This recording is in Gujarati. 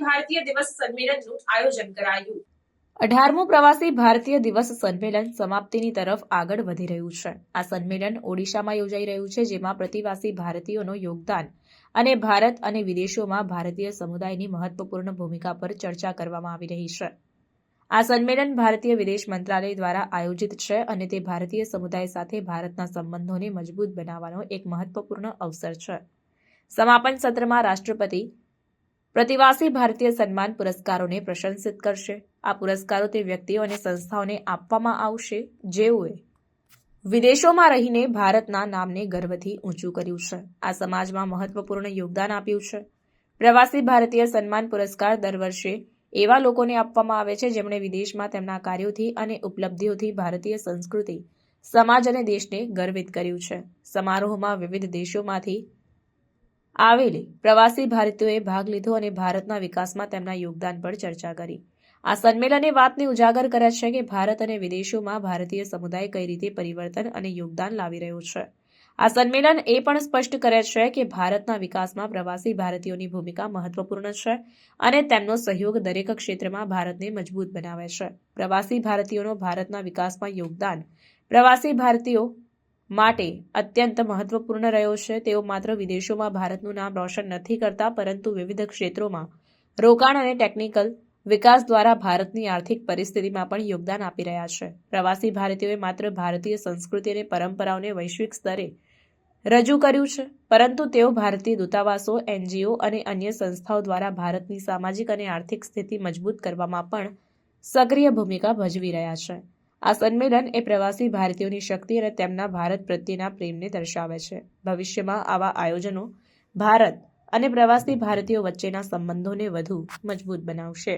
ભારતીય દિવસ સંમેલનનું આયોજન કરાયું. અઢારમું પ્રવાસી ભારતીય દિવસ સંમેલન સમાપ્તિની તરફ આગળ વધી રહ્યું છે. આ સંમેલન ઓડિશામાં યોજાઈ રહ્યું છે, જેમાં પ્રતિવાસી ભારતીયોનું યોગદાન અને ભારત અને વિદેશોમાં ભારતીય સમુદાયની મહત્વપૂર્ણ ભૂમિકા પર ચર્ચા કરવામાં આવી રહી છે. આ સંમેલન ભારતીય વિદેશ મંત્રાલય દ્વારા આયોજિત છે અને તે ભારતીય સમુદાય સાથે ભારતના સંબંધોને મજબૂત બનાવવાનો એક મહત્વપૂર્ણ અવસર છે. સમાપન સત્રમાં રાષ્ટ્રપતિ પ્રતિવાસી ભારતીય સન્માન પુરસ્કારોને પ્રશંસિત કરશે. આ પુરસ્કારો તે વ્યક્તિઓ અને સંસ્થાઓને આપવામાં આવશે. જેઓએ વિદેશોમાં રહીને ભારતના નામને ગર્વથી ઊંચું કર્યું છે. આ સમાજમાં મહત્વપૂર્ણ યોગદાન આપ્યું છે. પ્રવાસી ભારતીય સન્માન પુરસ્કાર દર વર્ષે એવા લોકોને આપવામાં આવે છે જેમણે વિદેશમાં તેમના કાર્યોથી અને ઉપલબ્ધિઓથી ભારતીય સંસ્કૃતિ, સમાજ અને દેશને ગર્વિત કર્યું છે. સમારોહમાં વિવિધ દેશોમાંથી આવેલી પ્રવાસી ભારતીયોએ ભાગ લીધો અને ભારતના વિકાસમાં તેમના યોગદાન પર ચર્ચા કરી. આ સંમેલને વાતને ઉજાગર કરે છે કે ભારત અને વિદેશોમાં ભારતીય સમુદાય કઈ રીતે પરિવર્તન અને યોગદાન લાવી રહ્યો છે. આ સંમેલન એ પણ સ્પષ્ટ કરે છે કે ભારતના વિકાસમાં પ્રવાસી ભારતીયોની ભૂમિકા મહત્વપૂર્ણ છે અને તેમનો સહયોગ દરેક ક્ષેત્રમાં ભારતને મજબૂત બનાવે છે. પ્રવાસી ભારતીયોનો ભારતના વિકાસમાં યોગદાન. પ્રવાસી ભારતીયો માટે અત્યંત મહત્વપૂર્ણ રહ્યો છે. તેઓ માત્ર વિદેશોમાં ભારતનું નામ રોશન નથી કરતા, પરંતુ વિવિધ ક્ષેત્રોમાં રોકાણ અને ટેકનિકલ વિકાસ દ્વારા ભારતની આર્થિક પરિસ્થિતિમાં પણ યોગદાન આપી રહ્યા છે. પ્રવાસી ભારતીયોએ માત્ર ભારતીય સંસ્કૃતિ અને પરંપરાઓને વૈશ્વિક સ્તરે રજૂ કર્યું છે, પરંતુ તેઓ ભારતીય દૂતાવાસો, એનજીઓ અને અન્ય સંસ્થાઓ દ્વારા ભારતની સામાજિક અને આર્થિક સ્થિતિ મજબૂત કરવામાં પણ સક્રિય ભૂમિકા ભજવી રહ્યા છે. આ સંમેલન એ પ્રવાસી ભારતીયોની શક્તિ અને તેમના ભારત પ્રત્યેના પ્રેમને દર્શાવે છે. ભવિષ્યમાં આવા આયોજનો ભારત અને પ્રવાસી ભારતીયો વચ્ચેના સંબંધોને વધુ મજબૂત બનાવશે.